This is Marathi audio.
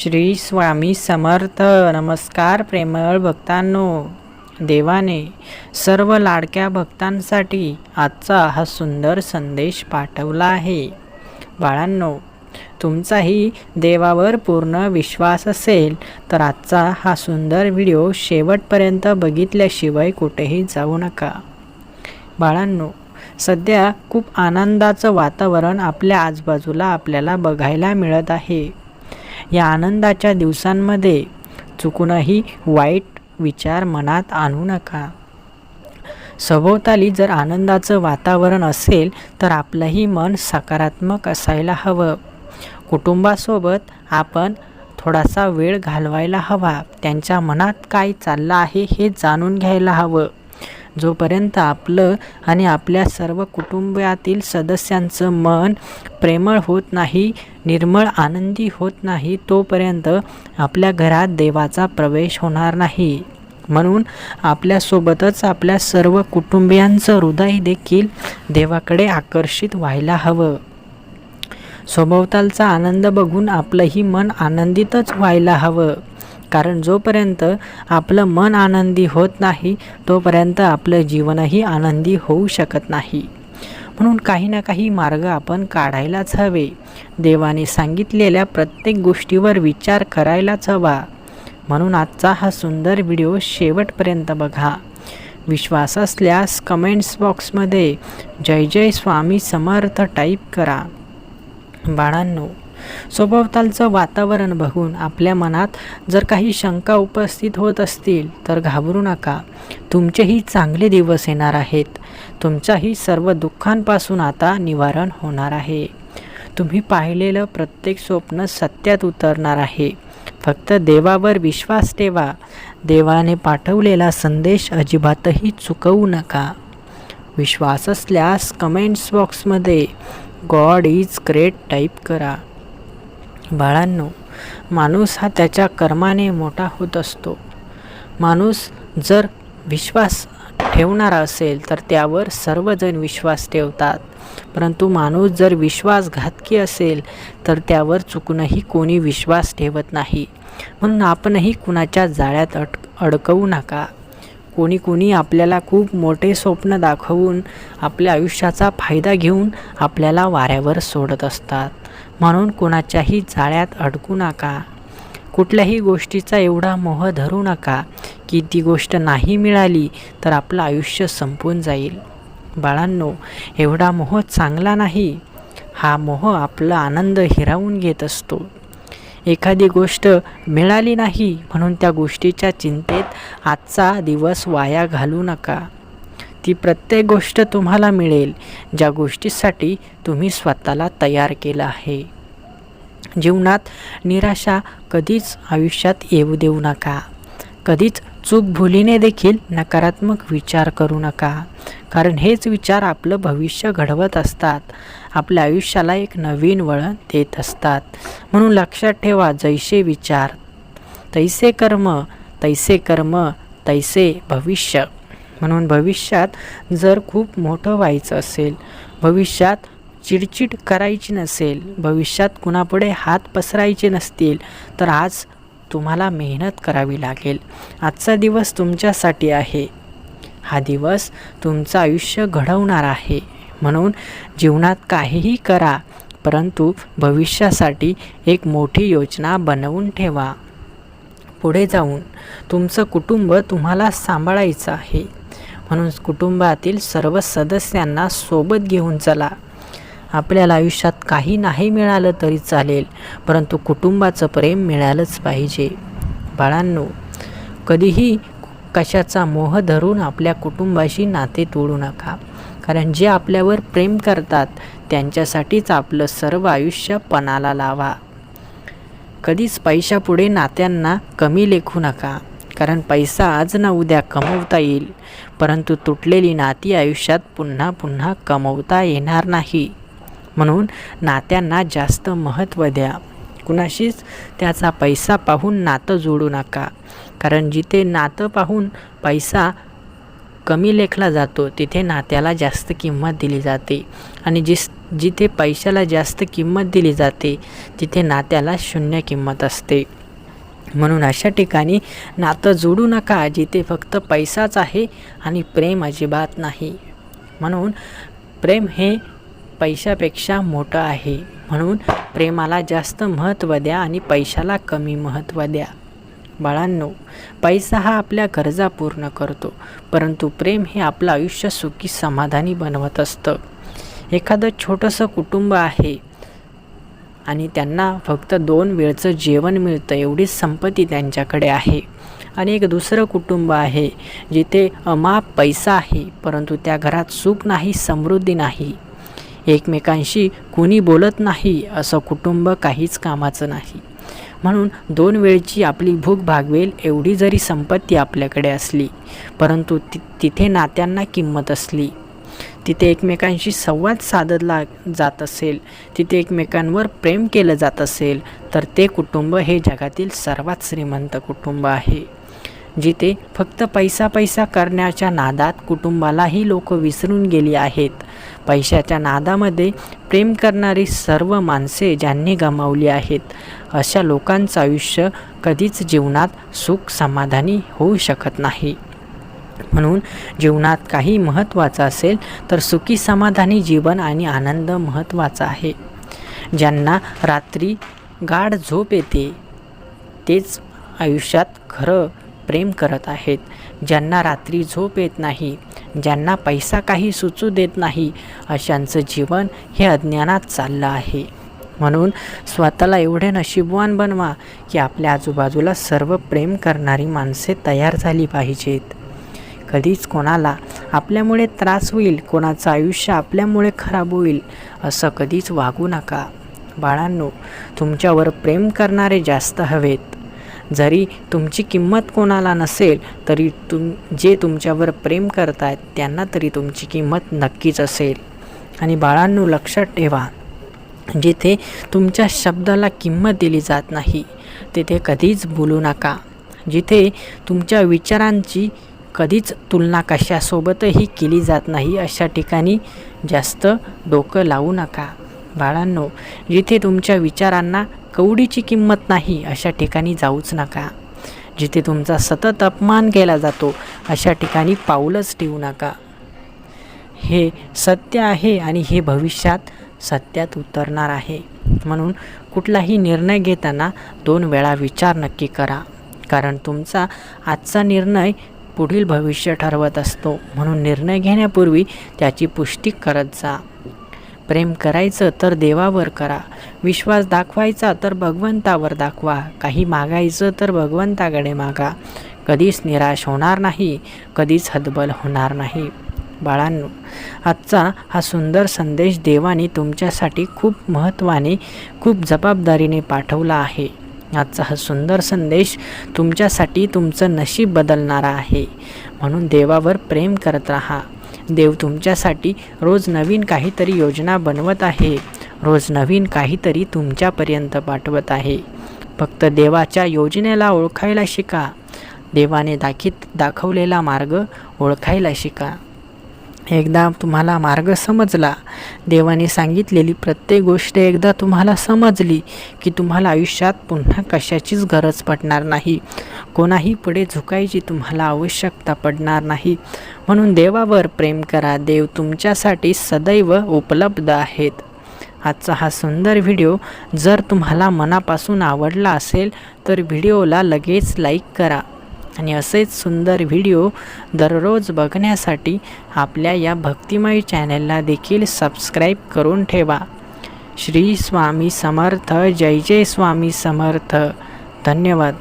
श्री स्वामी समर्थ. नमस्कार प्रेमळ भक्तांनो. देवाने सर्व लाडक्या भक्तांसाठी आजचा हा सुंदर संदेश पाठवला आहे. बाळांनो तुमचाही देवावर पूर्ण विश्वास असेल तर आजचा हा सुंदर व्हिडिओ शेवटपर्यंत बघितल्याशिवाय कुठेही जाऊ नका. बाळांनो सध्या खूप आनंदाचं वातावरण आपल्या आजूबाजूला आपल्याला बघायला मिळत आहे. या आनंदाच्या दिवसांमध्ये चुकूनही वाईट विचार मनात आणू नका. सभोवताली जर आनंदाचं वातावरण असेल तर आपलंही मन सकारात्मक असायला हवं. कुटुंबासोबत आपण थोडासा वेळ घालवायला हवा. त्यांच्या मनात काय चाललं आहे हे जाणून घ्यायला हवं. जोपर्यंत आपलं आणि आपल्या सर्व कुटुंबातील सदस्यांचं मन प्रेमळ होत नाही निर्मळ आनंदी होत नाही तोपर्यंत आपल्या घरात देवाचा प्रवेश होणार नाही. म्हणून आपल्यासोबतच आपल्या सर्व कुटुंबियांचं हृदय देखील देवाकडे आकर्षित व्हायला हवं. सभोवतालचा आनंद बघून आपलंही मन आनंदितच व्हायला हवं. कारण जोपर्यंत आपलं मन आनंदी होत नाही तोपर्यंत आपलं जीवनही आनंदी होऊ शकत नाही. म्हणून काही ना काही मार्ग आपण काढायलाच हवे. देवाने सांगितलेल्या प्रत्येक गोष्टीवर विचार करायलाच हवा. म्हणून आजचा हा सुंदर व्हिडिओ शेवटपर्यंत बघा. विश्वास असल्यास कमेंट्स बॉक्समध्ये जय जय स्वामी समर्थ टाईप करा. बाळांनो सभोवतालचं वातावरण बघून आपल्या मनात जर काही शंका उपस्थित होत असतील तर घाबरू नका. तुमचेही चांगले दिवस येणार आहेत. तुमच्याही सर्व दुःखांपासून आता निवारण होणार आहे. तुम्ही पाहिलेलं प्रत्येक स्वप्न सत्यात उतरणार आहे. फक्त देवावर विश्वास ठेवा. देवाने पाठवलेला संदेश अजिबातही चुकवू नका. विश्वास असल्यास कमेंट्स बॉक्समध्ये गॉड इज ग्रेट टाईप करा. बाळांनो माणूस हा त्याच्या कर्माने मोठा होत असतो. माणूस जर विश्वास ठेवणारा असेल तर त्यावर सर्वजण विश्वास ठेवतात. परंतु माणूस जर विश्वासघातकी असेल तर त्यावर चुकूनही कोणी विश्वास ठेवत नाही. म्हणून आपणही कुणाच्या जाळ्यात अट अडकवू नका. कोणी कोणी आपल्याला खूप मोठे स्वप्न दाखवून आपल्या आयुष्याचा फायदा घेऊन आपल्याला वाऱ्यावर सोडत असतात. म्हणून कुणाच्याही जाळ्यात अडकू नका. कुठल्याही गोष्टीचा एवढा मोह धरू नका की ती गोष्ट नाही मिळाली तर आपलं आयुष्य संपून जाईल. बाळांनो एवढा मोह चांगला नाही. हा मोह आपला आनंद हिरावून घेत असतो. एखादी गोष्ट मिळाली नाही म्हणून त्या गोष्टीच्या चिंतेत आजचा दिवस वाया घालू नका. ती प्रत्येक गोष्ट तुम्हाला मिळेल ज्या गोष्टीसाठी तुम्ही स्वतःला तयार केलं आहे. जीवनात निराशा कधीच आयुष्यात येऊ देऊ नका. कधीच चूक भुलीने देखील नकारात्मक विचार करू नका. कारण हेच विचार आपलं भविष्य घडवत असतात. आपल्या आयुष्याला एक नवीन वळण देत असतात. म्हणून लक्षात ठेवा जैसे विचार. तैसे कर्म तैसे कर्म तैसे भविष्य. म्हणून भविष्यात जर खूप मोठं व्हायचं असेल भविष्यात चिडचिड करायची नसेल भविष्यात कुणापुढे हात पसरायचे नसतील तर आज तुम्हाला मेहनत करावी लागेल. आजचा दिवस तुमच्यासाठी आहे. हा दिवस तुमचं आयुष्य घडवणार आहे. म्हणून जीवनात काहीही करा परंतु भविष्यासाठी एक मोठी योजना बनवून ठेवा. पुढे जाऊन तुमचं कुटुंब तुम्हाला सांभाळायचं आहे. म्हणून कुटुंबातील सर्व सदस्यांना सोबत घेऊन चला. आपल्याला आयुष्यात काही नाही मिळालं तरी चालेल परंतु कुटुंबाचं प्रेम मिळालंच पाहिजे. बाळांनो कधीही कशाचा मोह धरून आपल्या कुटुंबाशी नाते तोडू नका. कारण जे आपल्यावर प्रेम करतात त्यांच्यासाठीच आपलं सर्व आयुष्य पणाला लावा. कधीच पैशापुढे नात्यांना कमी लेखू नका. कारण पैसा आज ना उद्या कमवता येईल. परंतु तुटलेली नाती आयुष्यात पुन्हा पुन्हा कमवता येणार नाही. म्हणून नात्यांना जास्त महत्त्व द्या. कुणाशीच त्याचा पैसा पाहून नातं जोडू नका. कारण जिथे नातं पाहून पैसा कमी लेखला जातो तिथे नात्याला जास्त किंमत दिली जाते. आणि जिस जिथे पैशाला जास्त किंमत दिली जाते तिथे नात्याला शून्य किंमत असते. म्हणून अशा ठिकाणी नातं जोडू नका जिथे फक्त पैसाच आहे आणि प्रेम अजिबात नाही. म्हणून प्रेम हे पैशापेक्षा मोठं आहे. म्हणून प्रेमाला जास्त महत्त्व द्या आणि पैशाला कमी महत्त्व द्या. बाळांनो पैसा हा आपल्या गरजा पूर्ण करतो परंतु प्रेम हे आपलं आयुष्य सुखी समाधानी बनवत असतं. एखादं छोटंसं कुटुंब आहे आणि त्यांना फक्त दोन वेळचं जेवण मिळतं एवढीच संपत्ती त्यांच्याकडे आहे. आणि एक दुसरं कुटुंब आहे जिथे अमाप पैसा आहे परंतु त्या घरात सुख नाही समृद्धी नाही. एकमेकांशी कुणी बोलत नाही असं कुटुंब काहीच कामाचं नाही. म्हणून दोन वेळची आपली भूक भागवेल एवढी जरी संपत्ती आपल्याकडे असली परंतु ति तिथे नात्यांना किंमत असली तिथे एकमेकांशी संवाद साधला जात असेल तिथे एकमेकांवर प्रेम केलं जात असेल तर ते कुटुंब हे जगातील सर्वात श्रीमंत कुटुंब आहे. जिथे फक्त पैसा पैसा करण्याच्या नादात कुटुंबालाही लोक विसरून गेली आहेत. पैशाच्या नादामध्ये प्रेम करणारी सर्व माणसे ज्यांनी गमावली आहेत अशा लोकांचं आयुष्य कधीच जीवनात सुख समाधानी होऊ शकत नाही. म्हणून जीवनात काही महत्त्वाचं असेल तर सुखी समाधानी जीवन आणि आनंद महत्त्वाचा आहे. ज्यांना रात्री गाढ झोप येते तेच आयुष्यात खरं प्रेम करत आहेत. ज्यांना रात्री झोप येत नाही ज्यांना पैसा काही सुचू देत नाही अशांचं जीवन हे अज्ञानात चाललं आहे. म्हणून स्वतःला एवढे नशीबवान बनवा की आपल्या आजूबाजूला सर्व प्रेम करणारी माणसे तयार झाली पाहिजेत. कधीच कोणाला आपल्यामुळे त्रास होईल कोणाचं आयुष्य आपल्यामुळे खराब होईल असं कधीच वागू नका. बाळांनो तुमच्यावर प्रेम करणारे जास्त हवेत. जरी तुमची किंमत कोणाला नसेल तरी तुम जे तुमच्यावर प्रेम करत आहेत त्यांना तरी तुमची किंमत नक्कीच असेल. आणि बाळांनो लक्षात ठेवा जिथे तुमच्या शब्दाला किंमत दिली जात नाही तिथे कधीच बोलू नका. जिथे तुमच्या विचारांची कधीच तुलना कशासोबतही केली जात नाही अशा ठिकाणी जास्त डोकं लावू नका. बाळांनो जिथे तुमच्या विचारांना कवडीची किंमत नाही अशा ठिकाणी जाऊच नका. जिथे तुमचा सतत अपमान केला जातो अशा ठिकाणी पाऊलच ठेवू नका. हे सत्य आहे आणि हे भविष्यात सत्यात उतरणार आहे. म्हणून कुठलाही निर्णय घेताना दोन वेळा विचार नक्की करा. कारण तुमचा आजचा निर्णय पुढील भविष्य ठरवत असतो. म्हणून निर्णय घेण्यापूर्वी त्याची पुष्टी करत जा. प्रेम करायचं तर देवावर करा. विश्वास दाखवायचा तर भगवंतावर दाखवा. काही मागायचं तर भगवंताकडे मागा. कधीच निराश होणार नाही कधीच हतबल होणार नाही. बाळांनो आजचा हा सुंदर संदेश देवाने तुमच्यासाठी खूप महत्त्वाने खूप जबाबदारीने पाठवला आहे. आजचा हा सुंदर संदेश तुमच्यासाठी तुमचं नशीब बदलणारा आहे. म्हणून देवावर प्रेम करत राहा. देव तुमच्यासाठी रोज नवीन काहीतरी योजना बनवत आहे. रोज नवीन काहीतरी तुमच्यापर्यंत पाठवत आहे. फक्त देवाच्या योजनेला ओळखायला शिका. देवाने दाखित दाखवलेला मार्ग ओळखायला शिका. एकदा तुम्हाला मार्ग समजला. देवाने सांगितलेली प्रत्येक गोष्ट एकदा तुम्हाला समजली की तुम्हाला आयुष्यात पुन्हा कशाचीच गरज पडणार नाही. कोणाही पुढे झुकायची तुम्हाला आवश्यकता पडणार नाही. म्हणून देवावर प्रेम करा. देव तुमच्यासाठी सदैव उपलब्ध आहेत. आजचा हा सुंदर व्हिडिओ जर तुम्हाला मनापासून आवडला असेल तर व्हिडिओला लगेच लाईक करा. आणि असेच सुंदर व्हिडिओ दररोज बघण्यासाठी आपल्या या भक्तिमय चॅनलला देखील सबस्क्राईब करून ठेवा. श्री स्वामी समर्थ. जय जय स्वामी समर्थ. धन्यवाद.